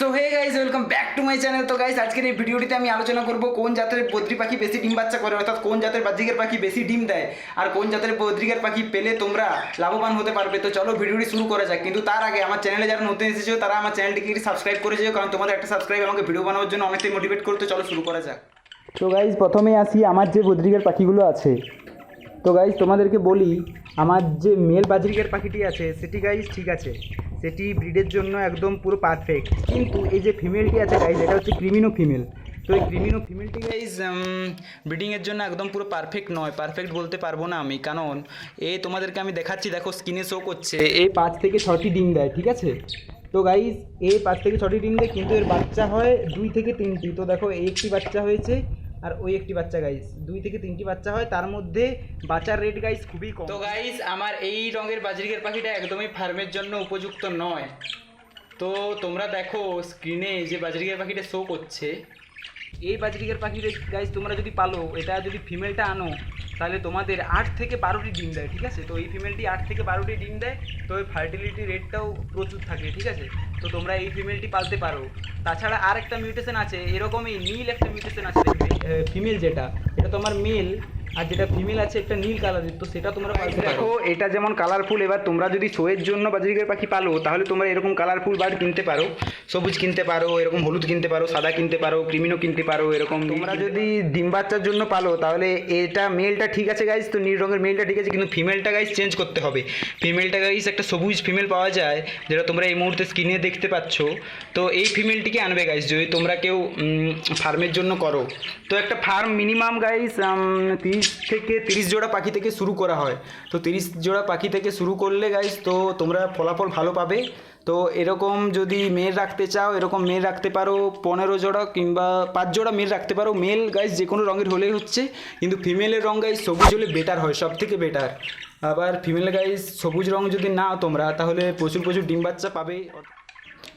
So hey guys welcome back to my channel তো guys আজকের এই ভিডিওটিতে আমি আলোচনা করব কোন জাতের বদ্রি পাখি বেশি ডিম বাচ্চা করে, অর্থাৎ কোন জাতের বাজিকের পাখি বেশি ডিম দেয়, আর কোন জাতের বদ্রিকের পাখি পেলে তোমরা লাভবান হতে পারবে। তো চলো ভিডিওটি শুরু করা যাক। কিন্তু তার আগে আমার চ্যানেলে যারা নতুন এসেছ, তারা আমার চ্যানেলটিকে সাবস্ক্রাইব করে যেও, কারণ তোমাদের একটা সাবস্ক্রাইব আমাকে ভিডিও বানানোর জন্য অনেকটাই মোটিভেট করতে। চলো শুরু করা যাক। তো গাইজ প্রথমে আসি, আমার যে বদ্রিকের পাখিগুলো আছে তো গাইজ তোমাদেরকে বলি, আমার যে মেল বাজরিকের পাখিটি আছে, সেটি গাইজ ঠিক আছে। সেটি ব্রিডের জন্য একদম পুরো পারফেক্ট কিন্তু এই যে ফিমেলটি আছে গাইজ এটা হচ্ছে ক্রিমিনো ফিমেল তো এই ক্রিমিনো ফিমেলটি গাইজ ব্রিডিংয়ের জন্য একদম পুরো পারফেক্ট নয়। পারফেক্ট বলতে পারব না আমি, কারণ এ তোমাদেরকে আমি দেখাচ্ছি, দেখো স্কিনে শো করছে। এ পাঁচ থেকে ছটি ডিম দেয়, ঠিক আছে? তো গাইজ এ পাঁচ থেকে ছটি ডিম দেয়, কিন্তু এর বাচ্চা হয় দুই থেকে তিনটি। তো দেখো একটি বাচ্চা হয়েছে আর ওই একটি বাচ্চা গাইস দুই থেকে তিনটি বাচ্চা হয় তার মধ্যে বাচ্চার রেট গাইস খুবই কম। তো গাইস আমার এই রঙের বাজরিকের পাখিটা একদমই ফার্মের জন্য উপযুক্ত নয়। তো তোমরা দেখো স্ক্রিনে যে বাজরিকের পাখিটা শো করছে। এই বাজরিকের পাখিটা গাইস তোমরা যদি পালো এটা যদি ফিমেলটা আনো তাহলে তোমাদের আট থেকে বারোটি ডিম দেয়, ঠিক আছে? তো এই ফিমেলটি আট থেকে বারোটি ডিম দেয়, তো এই ফার্টিলিটি রেটটাও প্রচুর থাকে, ঠিক আছে? তো তোমরা এই ফিমেলটি পালতে পারো। তাছাড়া আর একটা মিউটেশন আছে, এরকমই নীল একটা মিউটেশন আছে ফিমেল যেটা, এটা তোমার মেল আর যেটা ফিমেল আছে একটা নীল কালারের তো সেটা তোমরা পালতে দেখো এটা যেমন কালারফুল এবার তোমরা যদি শোয়ের জন্য বাজরিকের পাখি পালো তাহলে তোমরা এরকম কালারফুল বার্ড কিনতে পারো। সবুজ কিনতে পারো এরকম হলুদ কিনতে পারো সাদা কিনতে পারো ক্রিমিনো কিনতে পারো এরকম তোমরা যদি ডিম বাচ্চার জন্য পালো তাহলে এটা মেলটা ঠিক আছে গাইজ তো নীল রঙের মেলটা ঠিক আছে কিন্তু ফিমেলটা গাইজ চেঞ্জ করতে হবে। ফিমেলটা গাইজ একটা সবুজ ফিমেল পাওয়া যায় যেটা তোমরা এই মুহূর্তে স্ক্রিনে দেখতে পাচ্ছ। তো এই ফিমেলটিকে আনবে গাইজ যদি তোমরা কেউ ফার্মের জন্য করো। তো একটা ফার্ম মিনিমাম গাইজ তিরিশ থেকে তিরিশ জোড়া পাখি থেকে শুরু করা হয়। তো তিরিশ জোড়া পাখি থেকে শুরু করলে গাইজ তো তোমরা ফলাফল ভালো পাবে। তো এরকম যদি মেল রাখতে চাও, এরকম মেল রাখতে পারো পনেরো জোড়া কিংবা পাঁচ জোড়া মেল রাখতে পারো। মেল গাইজ যে কোনো রঙের হলেই হচ্ছে। কিন্তু ফিমেলের রঙ গাইজ সবুজ হলে বেটার হয় সব থেকে বেটার আবার ফিমেল গাইজ সবুজ রঙ যদি নাও তোমরা, তাহলে প্রচুর প্রচুর ডিম বাচ্চা পাবে।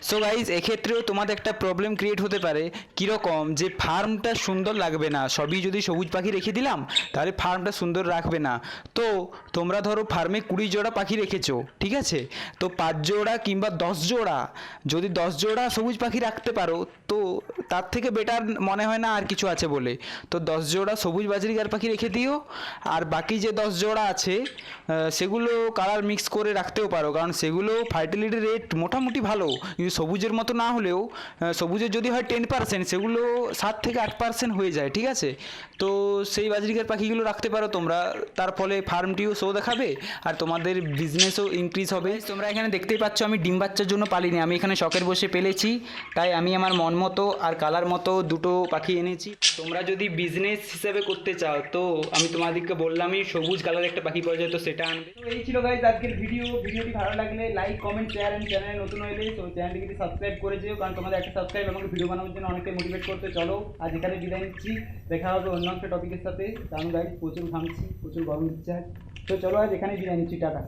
সো গাইজ এক্ষেত্রেও তোমাদের একটা প্রবলেম ক্রিয়েট হতে পারে। কীরকম? যে ফার্মটা সুন্দর লাগবে না। সবই যদি সবুজ পাখি রেখে দিলাম, তাহলে ফার্মটা সুন্দর রাখবে না। তো তোমরা ধরো ফার্মে কুড়ি জোড়া পাখি রেখেছো, ঠিক আছে? তো পাঁচ জোড়া কিংবা দশ জোড়া, যদি দশ জোড়া সবুজ পাখি রাখতে পারো, তো তার থেকে বেটার মনে হয় না আর কিছু আছে বলে। তো দশ জোড়া সবুজ বাজরিকার পাখি রেখে দিও। আর বাকি যে দশ জোড়া আছে সেগুলো কালার মিক্স করে রাখতেও পারো। কারণ সেগুলো ফার্টিলিটি রেট মোটামুটি ভালো। সবুজের মতো না হলেও সবুজের যদি হয় টেন পার্সেন্ট সেগুলো সাত থেকে আট পার্সেন্ট হয়ে যায়, ঠিক আছে? তো সেই বাজরিকার পাখিগুলো রাখতে পারো তোমরা, তার ফলে ফার্মটিও শো দেখাবে, আর তোমাদের বিজনেসও ইনক্রিজ হবে। তোমরা এখানে দেখতেই পাচ্ছ, আমি ডিম বাচ্চার জন্য পালিনি, আমি এখানে শখের বসে পেলেছি, তাই আমি আমার মন মতো আর কালার মতো দুটো পাখি এনেছি। তোমরা যদি বিজনেস হিসেবে করতে চাও, তো আমি তোমাদেরকে বললামই, সবুজ কালার একটা পাখি পাওয়া যায়, তো সেটা আনবে। তো এই ছিল গাইজ আজকের ভিডিও ভিডিওটি ভালো লাগলে লাইক কমেন্ট শেয়ার এন্ড চ্যানেলে নতুন হলে তো চ্যানেলটিকে সাবস্ক্রাইব করে যেও কারণ তোমাদের একটা সাবস্ক্রাইব আমাকে ভিডিও বানানোর জন্য অনেকটাই মোটিভেট করতে। চলো, আজ এখানে বিদায় নিচ্ছি। দেখা হবে অন্য একটা টপিকের সাথে। কারণ গাইজ প্রচুর ঘামছি প্রচুর গরম দিচ্ছে। তো চলো, আজ এখানে বিদায় নিচ্ছি, টাটা।